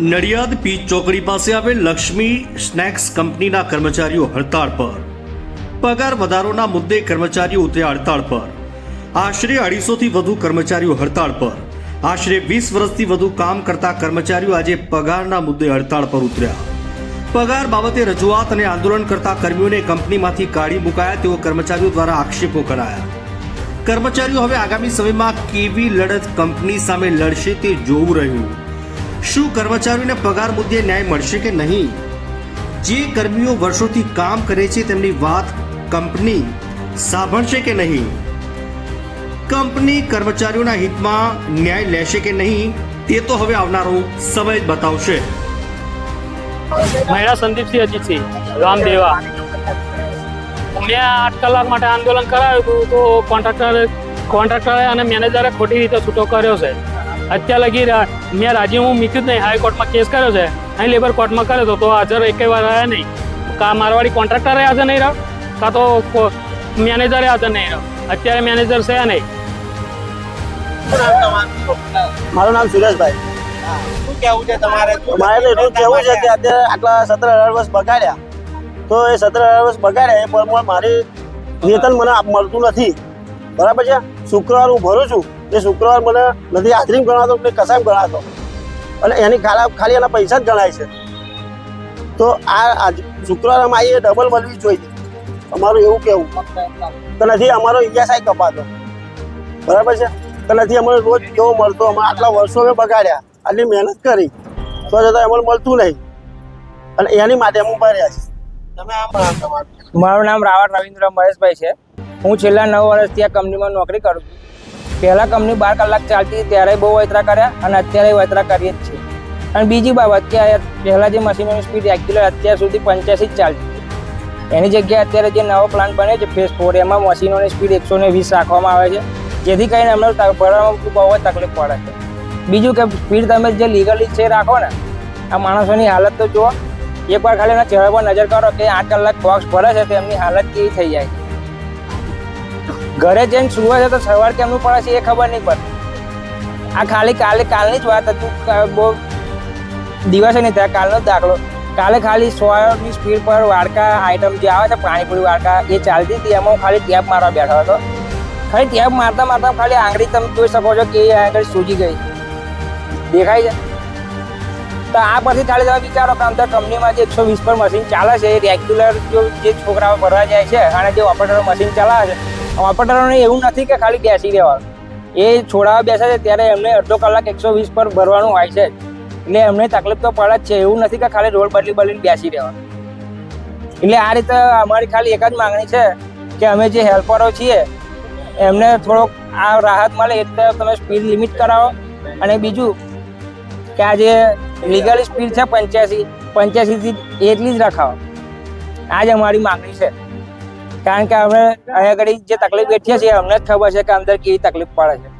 Nadiad pitch ચોકડી પાસે આવેલ લક્ષ્મી સ્નેક્સ કંપનીના કર્મચારીઓ હડતાળ પર. પગાર વધારોના મુદ્દે કર્મચારીઓ ઉતર્યા હડતાળ પર. આશરે અઢીસોથી વધુ કર્મચારીઓ હડતાળ પર. આશરે વીસ વર્ષથી વધુ કામ કરતા કર્મચારીઓ આજે પગારના મુદ્દે હડતાળ પર ઉતર્યા. પગાર બાબતે રજૂઆત અને આંદોલન કરતા કર્મીઓને કંપનીમાંથી કાઢી મુકાયા તેઓ કર્મચારીઓ દ્વારા આક્ષેપો કરાયા. કર્મચારીઓ હવે આગામી સમયમાં કેવી લડત કંપની સામે લડશે તે જોવું રહ્યું. શું કર્મચારીઓને પગાર મુદ્દે ન્યાય મળશે કે નહીં? જે કર્મીઓ વર્ષોથી કામ કરે છે તેમની વાત કંપની સાંભળશે કે નહીં? કંપની કર્મચારીઓના હિતમાં ન્યાય લેશે કે નહીં? તે તો હવે આવનારો સમય જ બતાવશે. મહિલા સંદીપસિંહ અજીતસિંહ, રામદેવા. મેં આઠ કલાક માટે આંદોલન કરાવ્યું હતું, તો કોન્ટ્રાક્ટર કોન્ટ્રાક્ટરે અને મેનેજરે ખોટી રીતે છૂટો કર્યો છે. અત્યાર લગી મેં હું મૂક્યું જ નહીં હાઈકોર્ટમાં કેસ કર્યો છે. અહીં લેબર કોર્ટમાં કર્યો હતો તો હાજર એક વાર રહ્યા નહીં. કા મારવાડી કોન્ટ્રાક્ટરે હાજર નહીં રહ્યો કાં તો મેનેજરે હાજર નહીં રહ્યો અત્યારે મેનેજર છે નહીં. મારું નામ સુરેશભાઈ. કેવું મારે એટલું કહેવું છે કે અત્યારે આટલા સત્તર અઢાર વર્ષ બગાડ્યા. તો એ સત્તર અઢાર વર્ષ બગાડ્યા, એ પ્રમાણે મારી વેતન મને મળતું નથી. બરાબર છે? શુક્રવાર હું ભરું છું. એ શુક્રવાર મને નથી હાજરી ગણાતો કે કસાય ગણાતો. અને એની ખાલા ખાલી એના પૈસા જ ગણાય છે. તો આ શુક્રવાર શુક્રવારમાં આવી ડબલ મળવી જોઈએ. અમારું એવું કેવું તો નથી અમારો ઈએસઆઈ કપાતો. બરાબર છે? તો નથી અમને રોજ કેવો મળતો? અમે આટલા વર્ષો અમે બગાડ્યા. આટલી મહેનત કરી. તો છતાં અમને મળતું નહીં. અને એની માટે અમે ઊભા રહ્યા છીએ. તમે આ મારું નામ રાવણ રવિન્દ્ર મહેશભાઈ છે. હું છેલ્લા નવ વર્ષથી આ કંપનીમાં નોકરી કરું છું. પહેલાં કંપની બાર કલાક ચાલતી ત્યારે બહુ વૈતરા કર્યા અને અત્યારે વૈતરા કરીએ જ છીએ. અને બીજી બાબત કે પહેલાં જે મશીનોની સ્પીડ રેગ્યુલર અત્યાર સુધી પંચ્યાસી જ ચાલતી એની જગ્યાએ અત્યારે જે નવો પ્લાન બન્યો છે ફેસ ફોર એમાં મશીનોની સ્પીડ એકસો ને વીસ રાખવામાં આવે છે. જેથી કરીને અમને ભરવામાં બહુ જ તકલીફ પડે છે. બીજું કે સ્પીડ તમે જે લીગલી છે રાખો ને, આ માણસોની હાલત તો જુઓ. એકવાર ખાલી એના ચહેરા પર નજર કરો કે આઠ કલાક બોક્સ ભરે છે, તો એમની હાલત કેવી થઈ જાય ઘરે જઈને સુવે છે તો સવાર કેમનું પડે છે એ ખબર નહીં પડતી. આ ખાલી કાલે, કાલની જ વાત હતી. બહુ દિવસે નહીં થયા, કાલનો દાખલો. કાલે ખાલી સોની સ્પીડ પર વાડકા આઈટમ જે આવે છે, પાણીપુરી વાડકા, એ ચાલતી હતી. એમાં ખાલી ટેપ મારવા બેઠો હતો. ખાલી ટેપ મારતા મારતા ખાલી આંગળી તમે જોઈ શકો છો કે એ આંગળી સૂજી ગઈ. દેખાય છે? તો આ પછી ખાલી તમે વિચારો કે અંદર કંપનીમાં જે એકસો વીસ પર મશીન ચાલે છે, એ રેગ્યુલર જો જે છોકરાઓ ભરવા જાય છે અને જે ઓપરેટર મશીન ચલાવે છે ઓપરેટરોને એવું નથી કે ખાલી બેસી રહેવાનું. એ છોડાવા બેસે છે ત્યારે એમને અડધો કલાક એકસો વીસ પર ભરવાનું હોય છે. એટલે એમને તકલીફ તો પડે જ છે. એવું નથી કે ખાલી રોડ બદલી બદલીને બેસી રહેવાનું. એટલે આ રીતે અમારી ખાલી એક જ માંગણી છે કે અમે જે હેલ્પરો છીએ, એમને થોડોક આ રાહત મળે એટલે તમે સ્પીડ લિમિટ કરાવો. અને બીજું કે આ જે લીગલ સ્પીડ છે પંચ્યાસી, પંચ્યાસીથી એટલી જ રખાવો. આ જ અમારી માંગણી છે. કારણ કે અમે અહીંયા આગળ જે તકલીફ બેઠીએ છીએ, અમને જ ખબર છે કે અંદર કેવી તકલીફ પડે છે.